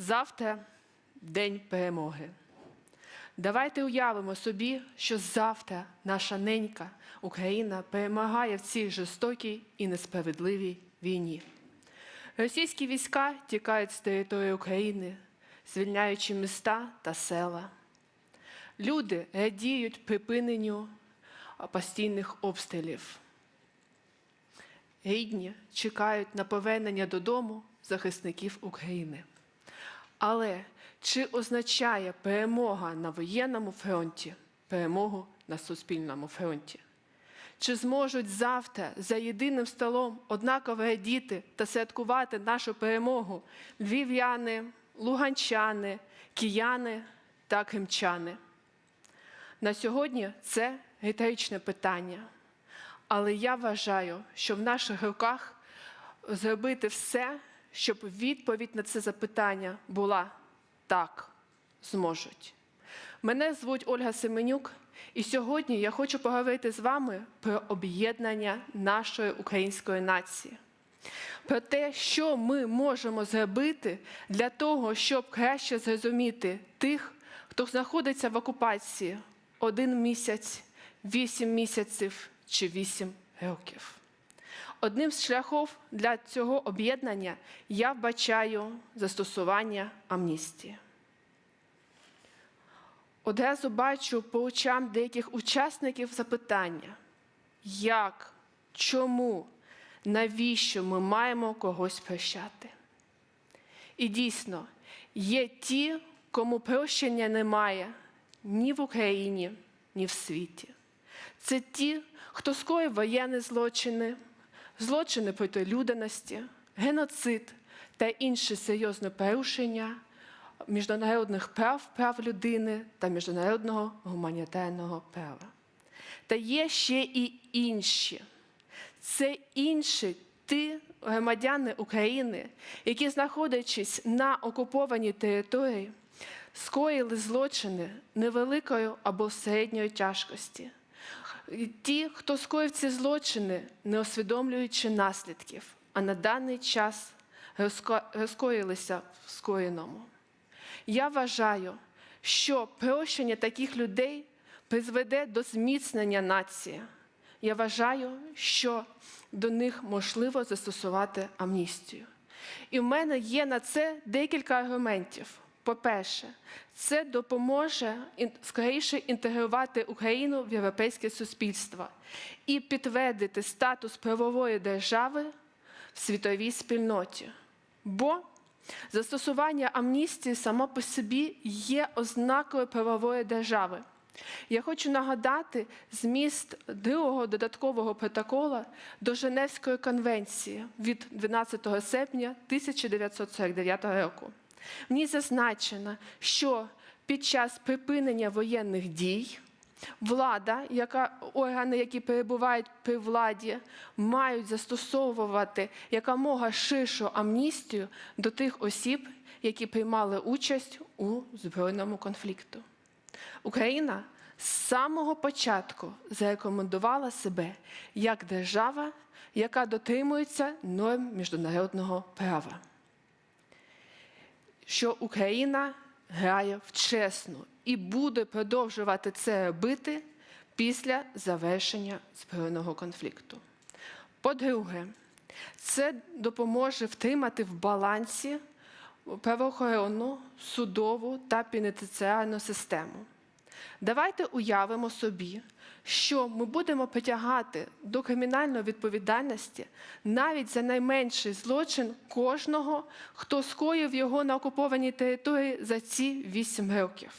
Завтра день перемоги. Давайте уявимо собі, що завтра наша ненька Україна перемагає в цій жорстокій і несправедливій війні. Російські війська тікають з території України, звільняючи міста та села. Люди радіють припиненню постійних обстрілів. Рідні чекають на повернення додому захисників України. Але чи означає перемога на воєнному фронті перемогу на суспільному фронті? Чи зможуть завтра за єдиним столом однаково радіти та святкувати нашу перемогу львів'яни, луганчани, кияни та кримчани? На сьогодні це риторичне питання. Але я вважаю, що в наших руках зробити все, щоб відповідь на це запитання була так, зможуть. Мене звуть Ольга Семенюк, і сьогодні я хочу поговорити з вами про об'єднання нашої української нації. Про те, що ми можемо зробити для того, щоб краще зрозуміти тих, хто знаходиться в окупації один місяць, вісім місяців чи вісім років. Одним з шляхів для цього об'єднання я вбачаю застосування амністії. Одразу бачу по очам деяких учасників запитання, як, чому, навіщо ми маємо когось прощати? І дійсно, є ті, кому прощення немає ні в Україні, ні в світі. Це ті, хто скоїв воєнні злочини, злочини проти людяності, геноцид та інші серйозні порушення міжнародних прав, прав людини та міжнародного гуманітарного права. Та є ще і інші. Це інші ті громадяни України, які, знаходячись на окупованій території, скоїли злочини невеликої або середньої тяжкості. Ті, хто скоїв ці злочини, не усвідомлюючи наслідків, а на даний час розкоїлися в скоєному. Я вважаю, що прощення таких людей призведе до зміцнення нації. Я вважаю, що до них можливо застосувати амністію. І в мене є на це декілька аргументів. По-перше, це допоможе скоріше інтегрувати Україну в європейське суспільство і підтвердити статус правової держави в світовій спільноті. Бо застосування амністії само по собі є ознакою правової держави. Я хочу нагадати зміст другого додаткового протокола до Женевської конвенції від 12 серпня 1949 року. В ній зазначено, що під час припинення воєнних дій влада, яка, органи, які перебувають при владі, мають застосовувати якомога ширшу амністію до тих осіб, які приймали участь у збройному конфлікту. Україна з самого початку зарекомендувала себе як держава, яка дотримується норм міжнародного права. Що Україна грає в чесну і буде продовжувати це робити після завершення збройного конфлікту. По-друге, це допоможе втримати в балансі правоохоронну, судову та пенітенціарну систему. Давайте уявимо собі, що ми будемо притягати до кримінальної відповідальності навіть за найменший злочин кожного, хто скоїв його на окупованій території за ці вісім років.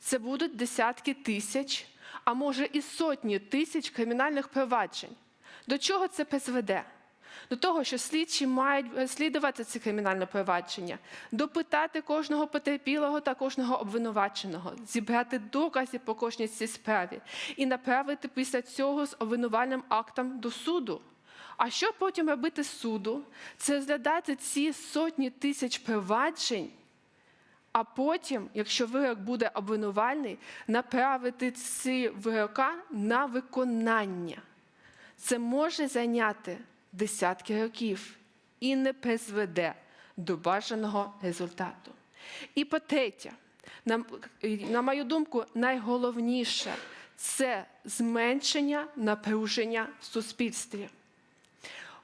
Це будуть десятки тисяч, а може і сотні тисяч кримінальних проваджень. До чого це призведе? До того, що слідчі мають розслідувати ці кримінальне провадження, допитати кожного потерпілого та кожного обвинуваченого, зібрати докази по кожній цій справі і направити після цього з обвинувальним актом до суду. А що потім робити суду? Це розглядати ці сотні тисяч проваджень а потім, якщо вирок буде обвинувальний, направити ці вирока на виконання. Це може зайняти десятки років і не призведе до бажаного результату. І по-третє, на, на мою думку, найголовніше це зменшення напруження в суспільстві.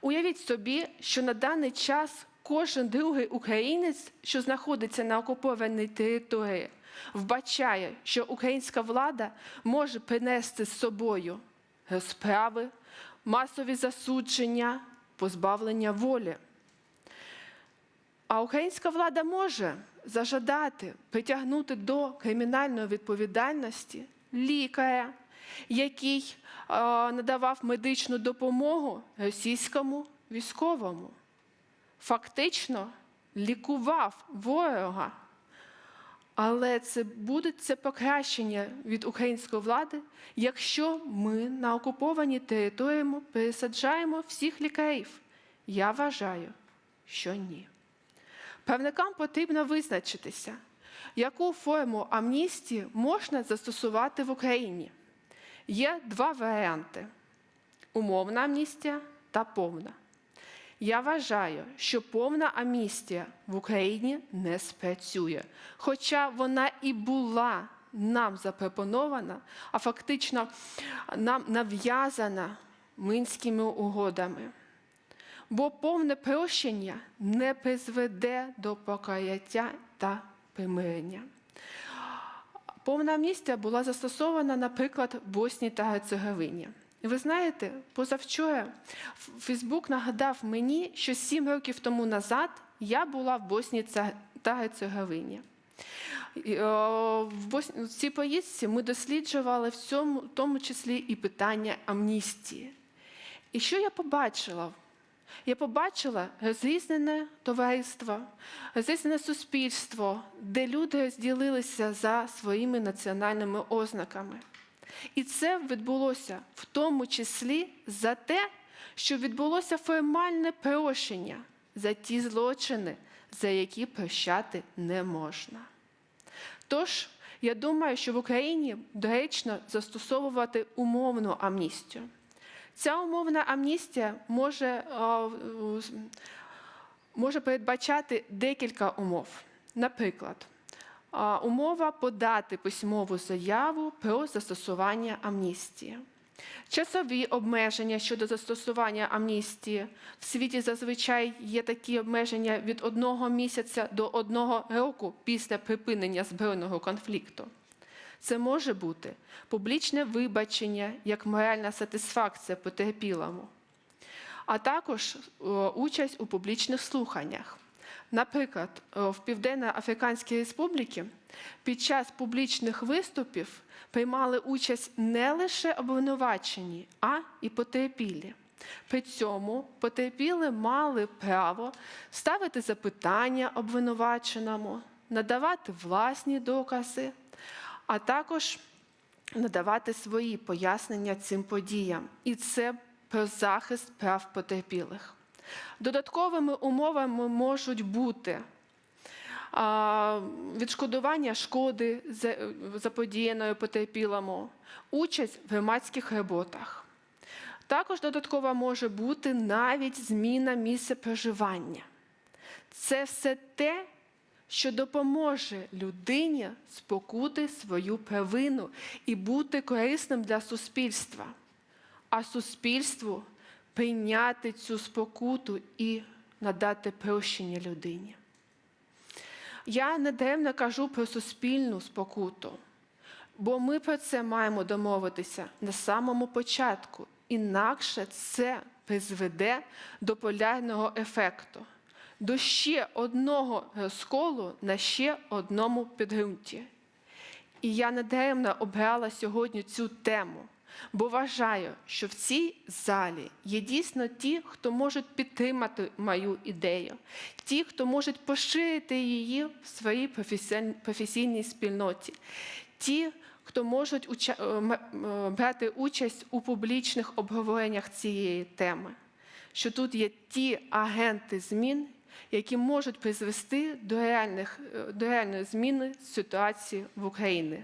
Уявіть собі, що на даний час кожен другий українець, що знаходиться на окупованій території, вбачає, що українська влада може принести з собою розправи, масові засудження, позбавлення волі. А українська влада може зажадати притягнути до кримінальної відповідальності лікаря, який е, надавав медичну допомогу російському військовому. Фактично лікував ворога. Але це буде це покращення від української влади, якщо ми на окупованій території пересаджаємо всіх лікарів. Я вважаю, що ні. Правникам потрібно визначитися, яку форму амністії можна застосувати в Україні. Є два варіанти: умовна амністія та повна. Я вважаю, що повна амністія в Україні не спрацює, хоча вона і була нам запропонована, а фактично нам нав'язана мінськими угодами. Бо повне прощення не призведе до покаяття та примирення. Повна амністія була застосована, наприклад, в Боснії та Герцеговині. І ви знаєте, позавчора Фейсбук нагадав мені, що сім років тому назад я була в Боснії та Герцеговині. В цій поїздці ми досліджували в цьому, в тому числі і питання амністії. І що я побачила? Я побачила розрізнене товариство, розрізнене суспільство, де люди розділилися за своїми національними ознаками. І це відбулося в тому числі за те, що відбулося формальне прощення за ті злочини, за які прощати не можна. Тож, я думаю, що в Україні доречно застосовувати умовну амністію. Ця умовна амністія може, може передбачати декілька умов. Наприклад, умова подати письмову заяву про застосування амністії. Часові обмеження щодо застосування амністії. В світі зазвичай є такі обмеження від одного місяця до одного року після припинення збройного конфлікту. Це може бути публічне вибачення як моральна сатисфакція потерпілому, а також участь у публічних слуханнях. Наприклад, в Південно-Африканській Республіці під час публічних виступів приймали участь не лише обвинувачені, а і потерпілі. При цьому потерпіли мали право ставити запитання обвинуваченому, надавати власні докази, а також надавати свої пояснення цим подіям. І це про захист прав потерпілих. Додатковими умовами можуть бути відшкодування шкоди заподіяної потерпілому, участь в громадських роботах. Також додатково може бути навіть зміна місця проживання. Це все те, що допоможе людині спокути свою провину і бути корисним для суспільства, а суспільству прийняти цю спокуту і надати прощення людині. Я недаремно кажу про суспільну спокуту, бо ми про це маємо домовитися на самому початку, інакше це призведе до полярного ефекту, до ще одного розколу на ще одному підґрунті. І я недаремно обрала сьогодні цю тему. Бо вважаю, що в цій залі є дійсно ті, хто можуть підтримати мою ідею, ті, хто можуть поширити її в своїй професійній спільноті, ті, хто можуть брати участь у публічних обговореннях цієї теми, що тут є ті агенти змін, які можуть призвести до, реальних, до реальної зміни ситуації в Україні.